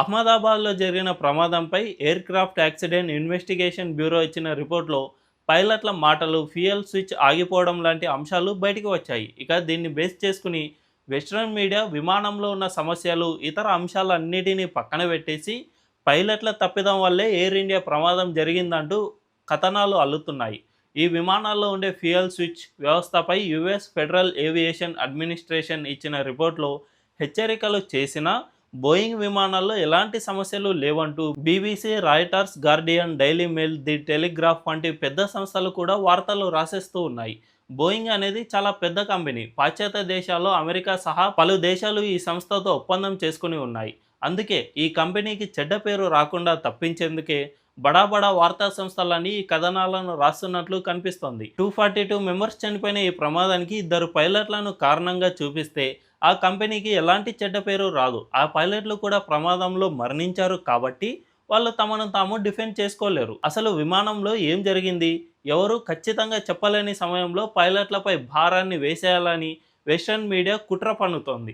అహ్మదాబాద్లో జరిగిన ప్రమాదంపై aircraft accident investigation bureau ఇచ్చిన రిపోర్ట్లో పైలట్ల మాటలు ఫ్యూయల్ స్విచ్ ఆగిపోవడం లాంటి అంశాలు బయటకు వచ్చాయి. ఇక దీన్ని బేస్ చేసుకుని వెస్ట్రన్ మీడియా విమానంలో ఉన్న సమస్యలు ఇతర అంశాలన్నిటినీ పక్కన పెట్టేసి పైలట్ల తప్పిదం వల్లే ఎయిర్ ఇండియా ప్రమాదం జరిగిందంటూ కథనాలు అల్లుతున్నాయి. ఈ విమానాల్లో ఉండే ఫ్యూయల్ స్విచ్ వ్యవస్థపై యుఎస్ ఫెడరల్ ఏవియేషన్ అడ్మినిస్ట్రేషన్ ఇచ్చిన రిపోర్ట్లో హెచ్చరికలు చేసినా బోయింగ్ విమానాల్లో ఎలాంటి సమస్యలు లేవంటూ BBC Reuters Guardian Daily Mail the Telegraph వంటి పెద్ద సంస్థలు కూడా వార్తలు రాసేస్తూ ఉన్నాయి. బోయింగ్ అనేది చాలా పెద్ద కంపెనీ. పాశ్చాత్య దేశాల్లో అమెరికా సహా పలు దేశాలు ఈ సంస్థతో ఒప్పందం చేసుకుని ఉన్నాయి. అందుకే ఈ కంపెనీకి చెడ్డ పేరు రాకుండా తప్పించేందుకే బడా బడా వార్తా సంస్థలన్నీ ఈ కథనాలను రాస్తున్నట్లు కనిపిస్తోంది. టూ ఫార్టీ టూ మెంబర్స్ చనిపోయిన ఈ ప్రమాదానికి ఇద్దరు పైలట్లను కారణంగా చూపిస్తే ఆ కంపెనీకి ఎలాంటి చెడ్డ పేరు రాదు. ఆ పైలట్లు కూడా ప్రమాదంలో మరణించారు కాబట్టి వాళ్ళు తమను తాము డిఫెండ్ చేసుకోలేరు. అసలు విమానంలో ఏం జరిగింది? ఎవరు ఖచ్చితంగా చెప్పలేని సమయంలో పైలట్లపై భారాన్ని వేసేయాలని వెస్టర్న్ మీడియా కుట్ర పన్నుతోంది.